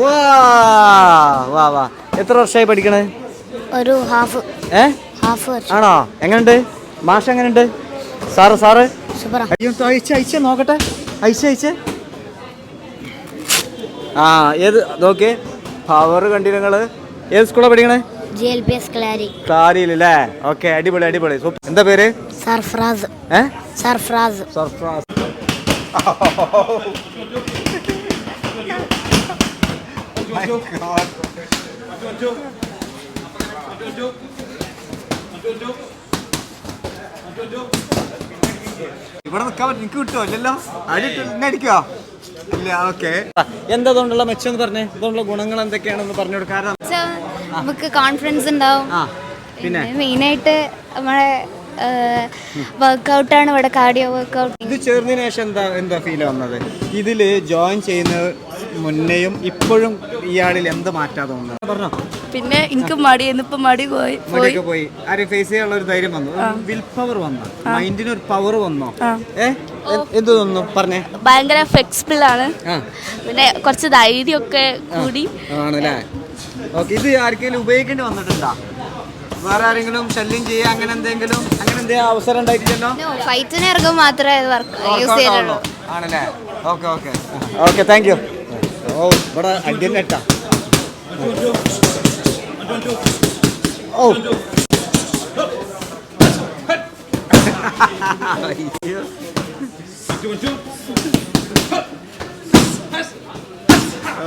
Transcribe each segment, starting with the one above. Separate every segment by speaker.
Speaker 1: വാ വാ വാ എത്ര വർഷമായി പഠിക്കണേ?
Speaker 2: ഒരു ഹാഫ്
Speaker 1: ഏ?
Speaker 2: ഹാഫ്
Speaker 1: ആണോ? എങ്ങനെയുണ്ട് മാഷ് എങ്ങനെയുണ്ട് സാറ് സാറ്? അയച്ച അയച്ച നോക്കട്ടെ. അയച്ച അയച്ച. ആ ഏത് നോക്കിയേ. പവർ കണ്ടില്ല നിങ്ങൾ ഏത് സ്കൂളാണ് പഠിക്കണേ?
Speaker 2: G L P S Klari.
Speaker 1: കാരിയിലല്ലേ okay അടിപൊളി അടിപൊളി. എന്താ പേര്?
Speaker 2: സർഫ്രാസ്
Speaker 1: ഏ?
Speaker 2: സർഫ്രാസ്
Speaker 1: സർഫ്രാസ് ഇവിടെ നിൽക്കാൻ പറ്റും. എനിക്ക് കിട്ടുമോ എന്നെ അടിക്കോ? ഇല്ല ഓക്കെ. എന്താ അതുകൊണ്ടുള്ള മെച്ചം എന്ന് പറഞ്ഞേ? ഇതുകൊണ്ടുള്ള ഗുണങ്ങൾ എന്തൊക്കെയാണെന്ന് പറഞ്ഞു കൊടുക്കാറ്
Speaker 2: നമുക്ക് കോൺഫിഡൻസ് ഉണ്ടാവും.
Speaker 1: പിന്നെ?
Speaker 2: മെയിനായിട്ട് നമ്മളെ വർക്കൗട്ടാണ് ഇവിടെ കാർഡിയോ വർക്കൗട്ട്
Speaker 1: ഇത് ചേർന്നതിന് ശേഷം എന്താ എന്താ ഫീൽ വന്നത്? ഇതിൽ ജോയിൻ ചെയ്യുന്ന മുന്നേയും ഇപ്പോഴും ഇയാളിൽ എന്ത് മാറ്റാ തോന്നുന്നത്? പറഞ്ഞോ.
Speaker 3: പിന്നെ എനിക്ക് മടി ഇന്നിപ്പോ മടി പോയി
Speaker 1: പോയി. ആരെ ഫേസ് ചെയ്യാനുള്ള ഒരു ധൈര്യം വന്നു. വിൽ പവർ വന്നു. മൈൻഡിന് ഒരു പവർ വന്നോ. ഏ? എന്ത് തോന്നുന്നു? പറഞ്ഞേ.
Speaker 3: ഭയങ്കര ഫ്ലെക്സിബിൾ ആണ്. പിന്നെ കുറച്ച് ധൈര്യമൊക്കെ കൂടി.
Speaker 1: ആണല്ലേ? ഓക്കെ ഇത് ആർക്കെങ്കിലും ഉപയോഗിക്കേണ്ടി വന്നിട്ടുണ്ടോ? വേറെ ആരെങ്കിലും ശല്യം ചെയ്യുക അങ്ങനെ എന്തെങ്കിലും അങ്ങനെ എന്തെങ്കിലും അവസരം ഉണ്ടായിട്ടില്ലല്ലോ
Speaker 2: ഫൈറ്റിന് ഇറങ്ങുമ്പോൾ മാത്രമേ വർക്ക് യൂസ് ചെയ്യുന്നുള്ളൂ
Speaker 1: ആണല്ലേ? Okay okay okay thank you ഓ ഇവിടെ ഓ.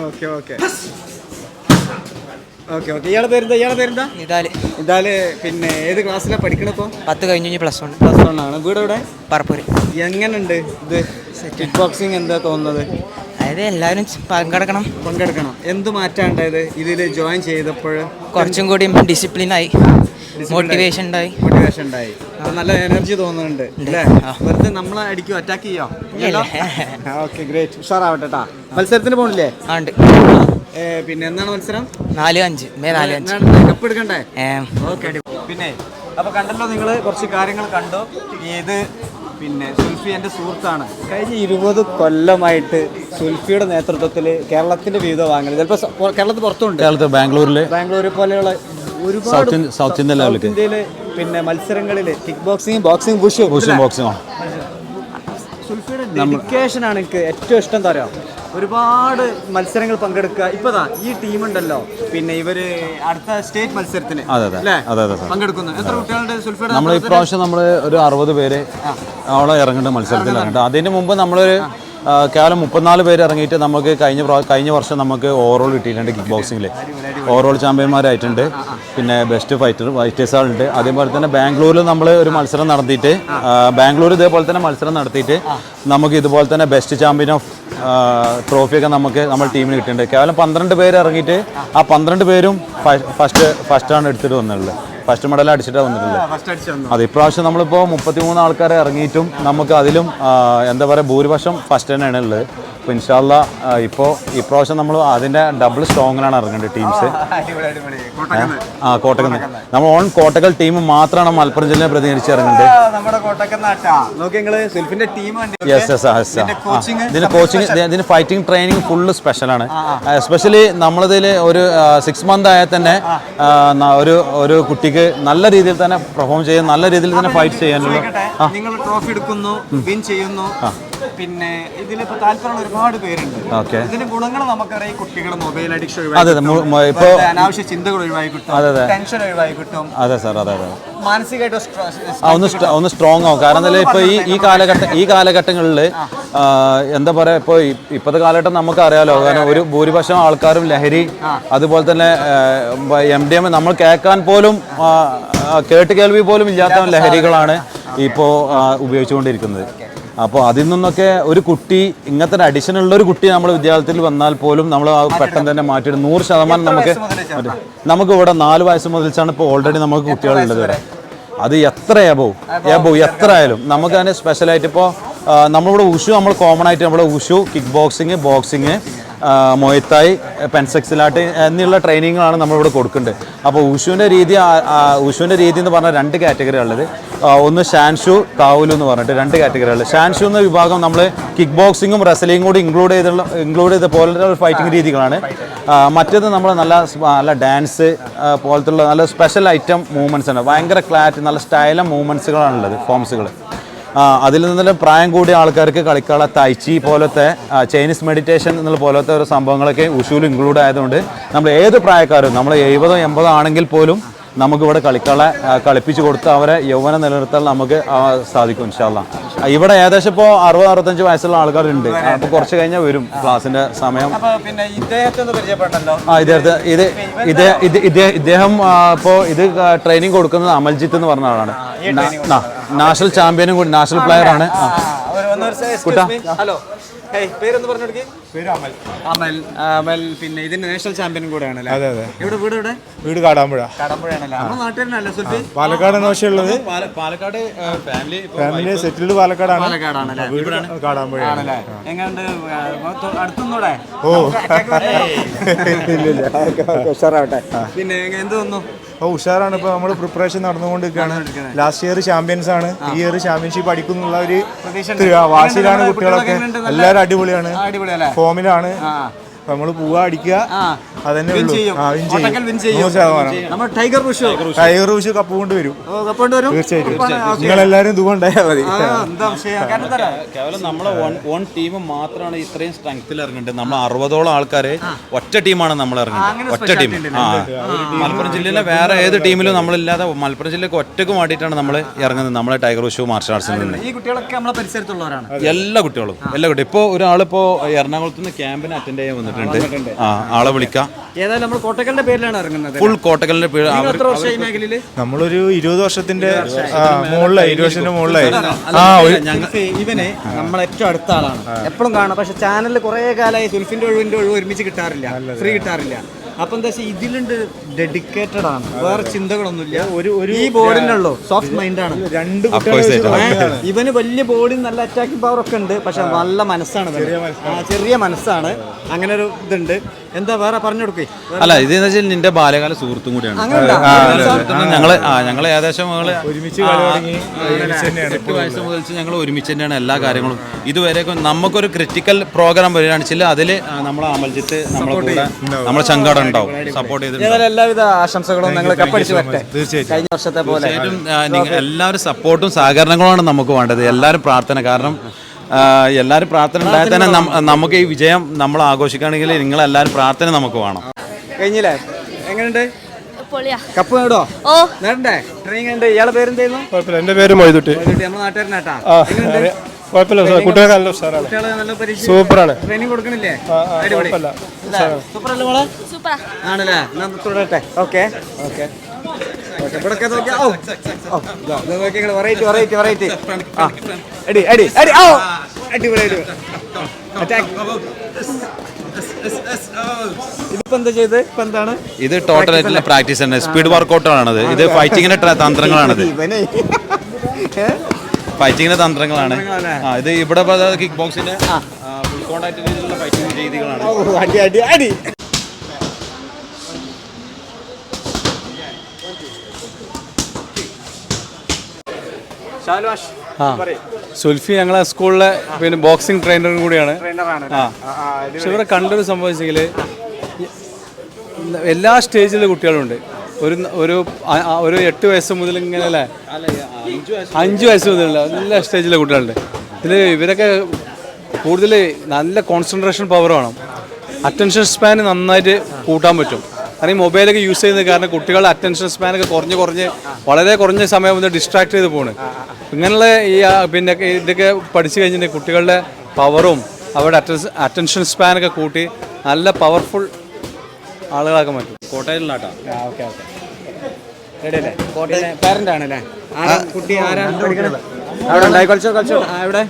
Speaker 1: Okay okay okay okay. ഇയാളെ പേരെന്താ? ഇയാളെ പേരെന്താ?
Speaker 4: ഇതാൽ.
Speaker 1: ഇതാൽ പിന്നെ ഏത് ക്ലാസ്സിലാണ് പഠിക്കണപ്പോ
Speaker 4: പത്ത് കഴിഞ്ഞ് പ്ലസ് വൺ
Speaker 1: പ്ലസ് വൺ ആണ്. വീട് എവിടെ?
Speaker 4: പറപ്പൂര്.
Speaker 1: എങ്ങനെയുണ്ട് ഇത്? കിക്ക് ബോക്സിങ് എന്താ തോന്നുന്നത്?
Speaker 4: അതായത് എല്ലാവരും പങ്കെടുക്കണം.
Speaker 1: പങ്കെടുക്കണം. എന്ത് മാറ്റാണ്ടായത് ഇതിൽ ജോയിൻ ചെയ്തപ്പോൾ
Speaker 4: കുറച്ചും കൂടി ഡിസിപ്ലിൻ ആയി. മോട്ടിവേഷൻ ഉണ്ടായി.
Speaker 1: മോട്ടിവേഷൻ ഉണ്ടായി. നല്ല എനർജി തോന്നുന്നുണ്ട് അല്ലേ? വെറുതെ നമ്മളെ അടിക്കും അറ്റാക്ക് ചെയ്യോ. ഓക്കെ ഗ്രേറ്റ് ഉഷാറാവട്ടെ ട്ടാ. മത്സരത്തിന് പോണില്ലേ?
Speaker 4: ആ ഉണ്ട്.
Speaker 1: പിന്നെ എന്നാണ് മത്സരം?
Speaker 4: നാല് അഞ്ച് മേ നാല് അഞ്ച്.
Speaker 1: കപ്പ് എടുക്കണ്ടേ? ഓക്കെ പിന്നെ അപ്പൊ കണ്ടല്ലോ നിങ്ങൾ കുറച്ച് കാര്യങ്ങൾ കണ്ടു. ഇത് പിന്നെ സുൽഫി എന്റെ സുഹൃത്താണ്. കഴിഞ്ഞ ഇരുപത് കൊല്ലമായിട്ട് സുൽഫിയുടെ നേതൃത്വത്തിൽ കേരളത്തിന്റെ വിവിധ ഭാഗങ്ങൾ ചിലപ്പോൾ കേരളത്തിൽ പുറത്തുണ്ട്.
Speaker 5: കേരളത്തിൽ ബാംഗ്ലൂരിൽ
Speaker 1: ബാംഗ്ലൂർ പോലെയുള്ള ഒരുപാട്
Speaker 5: സൗത്ത് ഇന്ത്യ- സൗത്ത് ഇന്ത്യൻ ലെവലിലേക്ക്.
Speaker 1: സൗത്ത് ഇന്ത്യയിലെ പിന്നെ മത്സരങ്ങളിൽ കിക്ക് ബോക്സിംഗ് ബോക്സിംഗ് ബുഷ്
Speaker 5: ബോക്സിംഗ് ബോക്സിംഗോ
Speaker 1: സുൽഫിയുടെ ഡെഡിക്കേഷൻ ആണ് എനിക്ക് ഏറ്റവും ഇഷ്ടം എന്താ പറയുക ഒരുപാട് മത്സരങ്ങൾ പങ്കെടുക്കുക. ഇപ്പതാ ഈ ടീം ഉണ്ടല്ലോ പിന്നെ ഇവർ അടുത്ത സ്റ്റേറ്റ് മത്സരത്തിന്
Speaker 5: അതെ, അതെ. അതെ, അതെ,
Speaker 1: പങ്കെടുക്കുന്നു. എത്ര കുട്ടികളുടെ സുൽഫിയുടെ
Speaker 5: നമ്മൾ ഇപ്രാവശ്യം നമ്മൾ ഒരു അറുപത് പേര് അവിടെ ഇറങ്ങേണ്ട മത്സരത്തിൽ ഇറങ്ങേണ്ട. അതിന് മുമ്പ് നമ്മളൊരു കേവലം മുപ്പത്തിനാല് പേര് ഇറങ്ങിയിട്ട് നമുക്ക് കഴിഞ്ഞ കഴിഞ്ഞ വർഷം നമുക്ക് ഓവറോൾ കിട്ടിയിട്ടുണ്ട് കിക്ക് ബോക്സിങ്ങിൽ ഓവറോൾ ചാമ്പ്യന്മാരായിട്ടുണ്ട്. പിന്നെ ബെസ്റ്റ് ഫൈറ്റർ ഫൈറ്റേഴ്സ് ആളുണ്ട്. അതേപോലെ തന്നെ ബാംഗ്ലൂരിൽ നമ്മൾ ഒരു മത്സരം നടത്തിയിട്ട് ബാംഗ്ലൂർ ഇതേപോലെ തന്നെ മത്സരം നടത്തിയിട്ട് നമുക്ക് ഇതുപോലെ തന്നെ ബെസ്റ്റ് ചാമ്പ്യൻ ഓഫ് ട്രോഫിയൊക്കെ നമുക്ക് നമ്മൾ ടീമിന് കിട്ടിയിട്ടുണ്ട്. കേവലം പന്ത്രണ്ട് പേര് ഇറങ്ങിയിട്ട് ആ പന്ത്രണ്ട് പേരും ഫസ്റ്റ് ഫസ്റ്റാണ് എടുത്തിട്ട് വന്നിട്ടുള്ളത്. ഫസ്റ്റ് മെഡൽ അടിച്ചിട്ടാണ് വന്നിട്ടുള്ളത്. അത് ഇപ്രാവശ്യം നമ്മളിപ്പോൾ മുപ്പത്തിമൂന്ന് ആൾക്കാരെ ഇറങ്ങിയിട്ടും നമുക്ക് അതിലും എന്താ പറയുക ഭൂരിപക്ഷം ഫസ്റ്റ് തന്നെയാണ് ഉള്ളത് അപ്പോൾ ഇൻഷാല്ല ഇപ്പോൾ ഇപ്രാവശ്യം നമ്മൾ അതിന്റെ ഡബിൾ സ്ട്രോങ്ങിലാണ് ഇറങ്ങേണ്ടത് ടീംസ് ആ കോട്ടക്കൽ. നമ്മൾ ഓൺ കോട്ടക്കൽ ടീം മാത്രമാണ് മലപ്പുറം ജില്ലയെ പ്രതികരിച്ച് ഇറങ്ങുന്നത് യെസ് യെസ് യെസ് ഇതിന് കോച്ചിങ് ഇതിന് ഫൈറ്റിംഗ് ട്രെയിനിങ് ഫുള്ള് സ്പെഷ്യലാണ് എസ്പെഷ്യലി നമ്മളിതിൽ ഒരു സിക്സ് മന്ത് ആയാൽ തന്നെ ഒരു ഒരു കുട്ടിക്ക് നല്ല രീതിയിൽ തന്നെ പെർഫോം ചെയ്യാൻ നല്ല രീതിയിൽ തന്നെ ഫൈറ്റ് ചെയ്യാനുള്ള
Speaker 1: നിങ്ങൾ ട്രോഫി എടുക്കുന്നു വിൻ ചെയ്യുന്നു. പിന്നെ ഇതിലിപ്പോ താല്പര്യമുള്ള ഒരുപാട് പേരുണ്ട്.
Speaker 5: ഓക്കെ.
Speaker 1: ഇതിന്റെ ഗുണങ്ങൾ നമുക്കറിയാം ഈ കുട്ടികൾ മൊബൈൽ അഡിക്ഷൻ
Speaker 5: അതെ അതെ. മു- ഇപ്പോ
Speaker 1: അനാവശ്യ ചിന്തകൾ ഒഴിവായി കിട്ടും.
Speaker 5: അതെ, അതെ.
Speaker 1: ടെൻഷൻ ഒഴിവായി കിട്ടും.
Speaker 5: അതെ സാർ. അതെ അതെ.
Speaker 1: മാനസികമായിട്ട്
Speaker 5: ആ, ഒന്ന് സ്ട്ര- ഒന്ന് സ്ട്രോങ് ആവും. കാരണം എന്താ ഇപ്പോൾ ഈ ഈ കാലഘട്ട ഈ കാലഘട്ടങ്ങളിൽ എന്താ പറയുക ഇപ്പോൾ ഇപ്പോഴത്തെ കാലഘട്ടം നമുക്ക് അറിയാലോ കാരണം ഒരു ഭൂരിപക്ഷം ആൾക്കാരും ലഹരി അതുപോലെ തന്നെ എം ഡി എം നമ്മൾ കേൾക്കാൻ പോലും ആ, ആ, കേട്ട് കേൾവി പോലും ഇല്ലാത്ത ലഹരികളാണ് ഇപ്പോൾ ഉപയോഗിച്ചുകൊണ്ടിരിക്കുന്നത്. അപ്പോൾ അതിൽ നിന്നൊക്കെ ഒരു കുട്ടി ഇങ്ങനത്തെ ഒരു അഡിഷൻ ഉള്ള ഒരു കുട്ടി നമ്മൾ വിദ്യാലയത്തിൽ വന്നാൽ പോലും നമ്മൾ ആ പെട്ടെന്ന് തന്നെ മാറ്റിയിട്ട് നൂറ് ശതമാനം നമുക്ക് നമുക്ക് ഇവിടെ നാല് വയസ്സ് മുതൽച്ചാണ് ഇപ്പോൾ ഓൾറെഡി നമുക്ക് കുട്ടികളുള്ളത് ഇവിടെ അത് എത്ര എബോ എബോ എത്ര? ആയാലും നമുക്ക് അതിന് സ്പെഷ്യലായിട്ട് ഇപ്പോൾ നമ്മളിവിടെ ഉഷു നമ്മൾ കോമൺ ആയിട്ട് നമ്മുടെ wushu kick boxing boxing muay thai pencak silat എന്നുള്ള ട്രെയിനിങ്ങുകളാണ് നമ്മളിവിടെ കൊടുക്കേണ്ടത് അപ്പോൾ ഉഷുവിന്റെ രീതി ഉഷുവിന്റെ രീതി എന്ന് പറഞ്ഞാൽ രണ്ട് കാറ്റഗറി ഉള്ളത് ഒന്ന് ഷാൻഷു താവുലു എന്ന് പറഞ്ഞിട്ട് രണ്ട് കാറ്റഗറി ഉള്ളത് ഷാൻഷു എന്ന വിഭാഗം നമ്മൾ കിക്ക് ബോക്സിങ്ങും റെസ്ലിംഗും കൂടി ഇൻക്ലൂഡ് ചെയ്തുള്ള ഇൻക്ലൂഡ് ചെയ്ത പോലത്തെ ഫൈറ്റിംഗ് രീതികളാണ്. മറ്റേത് നമ്മൾ നല്ല നല്ല ഡാൻസ് പോലത്തുള്ള നല്ല സ്പെഷ്യൽ ഐറ്റം മൂവ്മെന്റ്സ് ആണ്. ഭയങ്കര ക്ലാറ്റ് നല്ല സ്റ്റൈലും മൂവ്മെന്റ്സുകളാണുള്ളത് ഫോംസുകൾ അതിൽ നിന്നെല്ലാം പ്രായം കൂടിയ ആൾക്കാർക്ക് കളിക്കാനുള്ള തൈച്ചി പോലത്തെ ചൈനീസ് മെഡിറ്റേഷൻ എന്നുള്ള പോലത്തെ ഒരു സംഭവങ്ങളൊക്കെ ഉഷൂൽ ഇൻക്ലൂഡ് ആയതുകൊണ്ട് നമ്മൾ ഏത് പ്രായക്കാരും നമ്മൾ എഴുപതോ എൺപതോ ആണെങ്കിൽ പോലും നമുക്കിവിടെ കളിക്കളെ കളിപ്പിച്ചു കൊടുത്ത് അവരെ യൗവനം നിലനിർത്താൻ നമുക്ക് സാധിക്കും ഇൻഷാല്ല ഇവിടെ ഏകദേശം ഇപ്പോൾ അറുപത് അറുപത്തഞ്ച് വയസ്സുള്ള ആൾക്കാരുണ്ട്. അപ്പോൾ കുറച്ച് കഴിഞ്ഞാൽ വരും ക്ലാസ്സിന്റെ സമയം.
Speaker 1: പിന്നെ
Speaker 5: ആ ഇദ്ദേഹത്തെ ഇത് ഇത് ഇദ്ദേഹം ഇദ്ദേഹം ഇപ്പോൾ ഇത് ട്രെയിനിങ് കൊടുക്കുന്നത് അമൽജിത്ത് എന്ന് പറഞ്ഞ ആളാണ്. നാഷണൽ ചാമ്പ്യനും കൂടി നാഷണൽ പ്ലെയർ ആണ്. കുട്ടാ.
Speaker 1: ഹലോ. ഹേയ് പേരൊന്ന് പറഞ്ഞു കൊടുക്കേ പേര് അമൽ. അമൽ അമൽ പിന്നെ ഇതിന്റെ നാഷണൽ ചാമ്പ്യൻ കൂടെയാണല്ലേ?
Speaker 6: അതെ അതെ.
Speaker 1: ഇവിടെ വീട് ഇവിടെ
Speaker 6: വീട് കാടാമ്പുഴ.
Speaker 1: കടമ്പുഴയാണല്ലേ? നമ്മുടെ നാട്ടുകാരനല്ലേ സുൽഫി?
Speaker 6: പാലക്കാടാണ് പക്ഷേ ഉള്ളത്
Speaker 5: പാലക്കാട് ഫാമിലി
Speaker 6: ഫാമിലി സെറ്റിൽഡ് പാലക്കാടാണ്.
Speaker 1: പാലക്കാടാണല്ലേ?
Speaker 6: വീട് കാടാമ്പുഴ
Speaker 1: ആണല്ലേ? എങ്ങാണ്ട് അടുത്തുന്നൂടെ?
Speaker 6: ഓ.
Speaker 1: ഉഷാറാവട്ടെ. പിന്നെ എന്ത് തോന്നുന്നു
Speaker 6: ഓ ഉഷാറാണ് ഇപ്പോൾ നമ്മൾ പ്രിപ്പറേഷൻ നടന്നുകൊണ്ടിരിക്കുകയാണ്. ലാസ്റ്റ് ഇയർ ചാമ്പ്യൻസ് ആണ്. ഈ ഇയർ ചാമ്പ്യൻഷിപ്പ് അടിക്കുന്നുള്ള ഒരു വാശിയിലാണ് കുട്ടികളൊക്കെ. എല്ലാവരും അടിപൊളിയാണ്. ഫോമിലാണ് നമ്മൾ പോവാ അടിക്കുക. അതന്നെ ഉള്ളൂ. ആ വിൻ
Speaker 1: ചെയ്യും.
Speaker 6: നൂറ് ശതമാനം
Speaker 1: നമ്മൾ ടൈഗർ റുഷോ
Speaker 6: ടൈഗർ റൂഷ് കപ്പ് കൊണ്ട് വരും.
Speaker 1: കപ്പോണ്ട് വരും?
Speaker 6: തീർച്ചയായിട്ടും. നിങ്ങളെല്ലാവരും ദുഃഖം ഉണ്ടായാൽ മതി.
Speaker 1: ആ, എന്താ വിഷയം? കാരണം എന്താ അറിയോ?
Speaker 5: കേവലം നമ്മളെ ടീം മാത്രമാണ് ഇത്രയും സ്ട്രെങ്ത്തിൽ ഇറങ്ങേണ്ടത്. നമ്മൾ അറുപതോളം ആൾക്കാരെ ഒറ്റ ടീമാണ് നമ്മൾ ഇറങ്ങുന്നത് ഒറ്റ ടീം ആ. മലപ്പുറം ജില്ലയിലെ വേറെ ഏത് ടീമിലും നമ്മളില്ലാതെ മലപ്പുറം ജില്ലക്ക് ഒറ്റയ്ക്ക് മാറ്റിയിട്ടാണ് നമ്മൾ ഇറങ്ങുന്നത്. നമ്മളെ ടൈഗർ ഉഷു മാർഷൽ ആർട്സിൽ നിന്ന്.
Speaker 1: ഈ കുട്ടികളൊക്കെ നമ്മളെ പരിസരത്തുള്ളവരാണ്.
Speaker 5: എല്ലാ കുട്ടികളും. എല്ലാ കുട്ടികളും. ഇപ്പോൾ ഒരാളിപ്പോൾ എറണാകുളത്ത് നിന്ന് ക്യാമ്പിന് അറ്റൻഡ് ചെയ്യാൻ വന്നിട്ടുണ്ട്. ആ ആളെ വിളിക്കാം.
Speaker 1: ഏതായാലും നമ്മൾ കോട്ടക്കലിന്റെ പേരിലാണ് ഇറങ്ങുന്നത്.
Speaker 5: ഫുൾ കോട്ടക്കലിന്റെ പേര്
Speaker 1: നിങ്ങൾ
Speaker 5: അവർ
Speaker 1: എത്ര വർഷമായി ഈ മേഖലയിൽ?
Speaker 6: നമ്മളൊരു ഇരുപത് വർഷത്തിന്റെ മുകളിലായി ഇരുപത് വർഷത്തിന്റെ മുകളിലായി.
Speaker 1: ഇവനെ നമ്മളെ ഏറ്റവും അടുത്ത ആളാണ്. എപ്പോഴും കാണാം. പക്ഷെ ചാനലിൽ കുറെ കാലമായി സുൽഫിന്റെ ഒഴിവിന്റെ ഒഴിവ് ഒരുമിച്ച് കിട്ടാറില്ല. ഫ്രീ കിട്ടാറില്ല. അപ്പൊ എന്താ വെച്ചാൽ ഇതിലുണ്ട് ഡെഡിക്കേറ്റഡ് ആണ്. വേറെ ചിന്തകളൊന്നുമില്ല. ഒരു ഒരു ഈ ബോർഡിനുള്ളൂ സോഫ്റ്റ് മൈൻഡ് ആണ്.
Speaker 6: രണ്ട്
Speaker 5: Of course,
Speaker 6: വെച്ച്
Speaker 1: ഏ, ഇവന് വലിയ ബോഡി നല്ല അറ്റാക്കിംഗ് പവർ ഒക്കെ ഉണ്ട്. പക്ഷെ നല്ല മനസ്സാണ് ഇവന്. ആ, ചെറിയ മനസ്സാണ്. അങ്ങനെ ഒരു ഇതുണ്ട്. എന്താ വേറെ പറഞ്ഞു കൊടുക്കേ.
Speaker 5: അല്ല ഇത് എന്ന് വെച്ചാൽ നിന്റെ ബാല്യകാല സുഹൃത്തും കൂടിയാണ്.
Speaker 1: ഞങ്ങൾ
Speaker 5: ആ ഞങ്ങൾ ഏകദേശം ഞങ്ങൾ
Speaker 6: ഒരുമിച്ച്
Speaker 5: എട്ട് വയസ്സ് മുതൽ ഞങ്ങൾ ഒരുമിച്ച് തന്നെയാണ് എല്ലാ കാര്യങ്ങളും. ഇതുവരെയൊക്കെ നമുക്കൊരു ക്രിറ്റിക്കൽ പ്രോഗ്രാം വരികയാണ് വെച്ചാൽ അതിൽ നമ്മളെ അമൽജിത്ത് നമ്മളെ കൂടെ നമ്മളെ ചങ്കാടം ഉണ്ടാവും. സപ്പോർട്ട് ചെയ്തിട്ടുണ്ട്
Speaker 1: എല്ലാവിധ ആശംസകളും ഞങ്ങൾ കപ്പടിച്ച്
Speaker 6: തീർച്ചയായിട്ടും.
Speaker 1: കഴിഞ്ഞ വർഷത്തെ പോലെ.
Speaker 5: എല്ലാവരും സപ്പോർട്ടും സഹകരണങ്ങളുമാണ് നമുക്ക് വേണ്ടത്. എല്ലാവരും പ്രാർത്ഥന കാരണം എല്ലാവരും പ്രാർത്ഥന ഉണ്ടായാൽ തന്നെ നമുക്ക് ഈ വിജയം നമ്മൾ ആഘോഷിക്കുകയാണെങ്കിൽ നിങ്ങളെല്ലാവരും പ്രാർത്ഥന നമുക്ക് വേണം.
Speaker 1: കഴിഞ്ഞില്ലേ? എങ്ങനെയുണ്ട്
Speaker 3: പൊളിയാ.
Speaker 1: കപ്പ് നേടോ
Speaker 3: ഓ.
Speaker 1: നേടണ്ടേ? ട്രെയിനിങ് ഉണ്ട്. ഇയാളെ പേരെന്തായിരുന്നു?
Speaker 7: കുഴപ്പമില്ല. എന്റെ പേര് മൊയ്തുട്ടി.
Speaker 1: നമ്മുടെ നാട്ടുകാരനാട്ടാ.
Speaker 7: കുഴപ്പമില്ല സാർ. കുട്ടികൾക്ക് നല്ല ഉഷാറാണ്. സൂപ്പറാണ്.
Speaker 1: ട്രെയിനിങ് കൊടുക്കണില്ലേ? അടിപൊളി. സൂപ്പർ മോളെ? ആണല്ലേ? തുടരട്ടെ ഓക്കെ. ഓക്കെ. ഓ ഓ, എടി അടി അടി ഓ
Speaker 5: ഇത് ടോട്ടൽ ആയിട്ടുള്ള പ്രാക്ടീസ് തന്നെ സ്പീഡ് വർക്കൗട്ടാണത് ഇത് ഫൈറ്റിങ്ങിന്റെ തന്ത്രങ്ങളാണത്
Speaker 1: ഇവനെ
Speaker 5: ഫൈറ്റിങ്ങിന്റെ തന്ത്രങ്ങളാണ് ഇത് ഇവിടെ കിക്ക് ബോക്സിന്റെ ഫുൾ കോണ്ടാക്ട് രീതിയിലുള്ള ഫൈറ്റിംഗ് രീതികളാണ്
Speaker 1: അടി അടി അടി
Speaker 7: സുൽഫി ഞങ്ങളെ സ്കൂളിലെ പിന്നെ ബോക്സിംഗ് ട്രെയിനറും കൂടിയാണ്.
Speaker 1: ട്രെയിനറാണ്
Speaker 7: ആ. പക്ഷെ ഇവിടെ കണ്ടൊരു സംഭവിച്ചെങ്കിൽ എല്ലാ സ്റ്റേജിലെ കുട്ടികളുണ്ട്. ഒരു ഒരു ഒരു എട്ട് വയസ്സ് മുതൽ ഇങ്ങനെ അല്ലേ? അഞ്ച് വയസ്സ് മുതൽ നല്ല സ്റ്റേജിലെ കുട്ടികളുണ്ട്. ഇതിൽ ഇവരൊക്കെ കൂടുതൽ നല്ല കോൺസെൻട്രേഷൻ പവർ വേണം. അറ്റൻഷൻ സ്പാൻ നന്നായിട്ട് കൂട്ടാൻ പറ്റും. കാരണം ഈ മൊബൈലൊക്കെ യൂസ് ചെയ്യുന്നത് കാരണം കുട്ടികളുടെ അറ്റൻഷൻ സ്പാനൊക്കെ കുറഞ്ഞ് കുറഞ്ഞ് വളരെ കുറഞ്ഞ സമയം ഒന്ന് ഡിസ്ട്രാക്ട് ചെയ്ത് പോണ്. ഇങ്ങനെയുള്ള ഈ പിന്നെ ഇതൊക്കെ പഠിച്ചു കഴിഞ്ഞിട്ടുണ്ടെങ്കിൽ കുട്ടികളുടെ പവറും അവരുടെ അറ്റൻഷൻ സ്പാനൊക്കെ കൂട്ടി നല്ല പവർഫുൾ ആളുകളാക്കാൻ പറ്റും.
Speaker 5: കോട്ടയിലാട്ടാ
Speaker 1: ഓക്കെ ഓക്കെ. പാരന്റ് ആണല്ലേ കുട്ടി ആരാ? അവിടെ.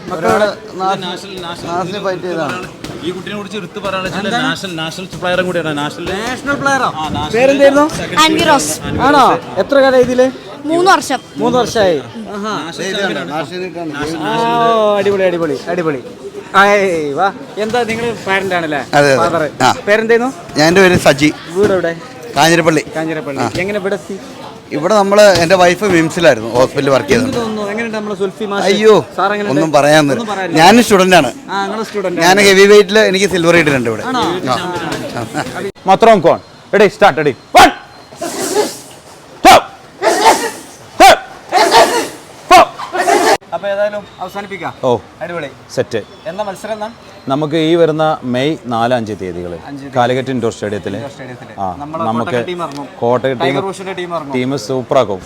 Speaker 1: നാഷണൽ നാഷണൽ ഫൈറ്റ് ചെയ്താണ്.
Speaker 5: ഈ കുട്ടിനെ കുറിച്ച് എടുത്ത് പറയാനുള്ള നാഷണൽ നാഷണൽ പ്ലെയറും കൂടിയാണ്. നാഷണൽ
Speaker 1: നാഷണൽ പ്ലെയറോ പേരെന്തായിരുന്നു?
Speaker 2: ആൻവി റോസ്.
Speaker 1: ആണോ? എത്ര കാലം ഇതിൽ
Speaker 2: മൂന്ന് വർഷം.
Speaker 1: മൂന്ന് വർഷമായി. അടിപൊളി അടിപൊളി അടിപൊളി. എന്താ നിങ്ങൾ പാരന്റ് ആണല്ലേ?
Speaker 8: ഞാൻ പേര് സജി.
Speaker 1: വീട് എവിടെ
Speaker 8: കാഞ്ഞിരപ്പള്ളി.
Speaker 1: കാഞ്ഞിരപ്പള്ളി എങ്ങനെ ഇവിടെ
Speaker 8: ഇവിടെ നമ്മൾ എന്റെ വൈഫ് മിംസിലായിരുന്നു ഹോസ്പിറ്റലിൽ വർക്ക് ചെയ്തത്.
Speaker 1: നമ്മളെ സുൽഫി മാഷ്?
Speaker 8: അയ്യോ
Speaker 1: സാർ എങ്ങനെ
Speaker 8: ഒന്നും പറയാൻ ഞാൻ സ്റ്റുഡന്റ് ആണ്. ഞാൻ ഹെവി വെയിറ്റിൽ എനിക്ക് സിൽവർ ഇട്ടിട്ടുണ്ട് ഇവിടെ.
Speaker 5: മാത്രം കോൺ. എടേ സ്റ്റാർട്ട് എടേ. വൺ
Speaker 1: അപ്പൊ ഏതായാലും അവസാനിപ്പിക്കാം.
Speaker 5: ഓ.
Speaker 1: അടിപൊളി.
Speaker 5: സെറ്റ്.
Speaker 1: എന്താ മത്സരം എന്നാ?
Speaker 5: നമുക്ക് ഈ വരുന്ന മെയ് നാല് അഞ്ച് തീയതികൾ കാലിക്കറ്റ് ഇൻഡോർ സ്റ്റേഡിയത്തിൽ
Speaker 1: സ്റ്റേഡിയത്തിൽ.
Speaker 5: ആ
Speaker 1: നമ്മളെ
Speaker 5: നമുക്ക് കോട്ടയം ടീം
Speaker 1: ടീം
Speaker 5: സൂപ്പറാക്കും.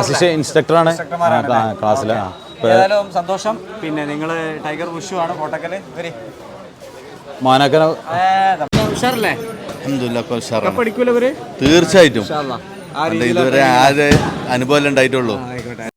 Speaker 5: അസിസ്റ്റന്റ് ഇൻസ്ട്രക്ടറാണ്. ക്ലാസ്സിൽ
Speaker 1: ഏതായാലും സന്തോഷം. പിന്നെ നിങ്ങൾ ടൈഗർ ബുഷു ആണ് കോട്ടക്കൽ. വരി.
Speaker 5: മാനാക്കന
Speaker 1: ഉഷാറല്ലേ?
Speaker 9: തീർച്ചയായിട്ടും. ഇതുവരെ ആരെ അനുഭവം ഉണ്ടായിട്ടുള്ളൂ?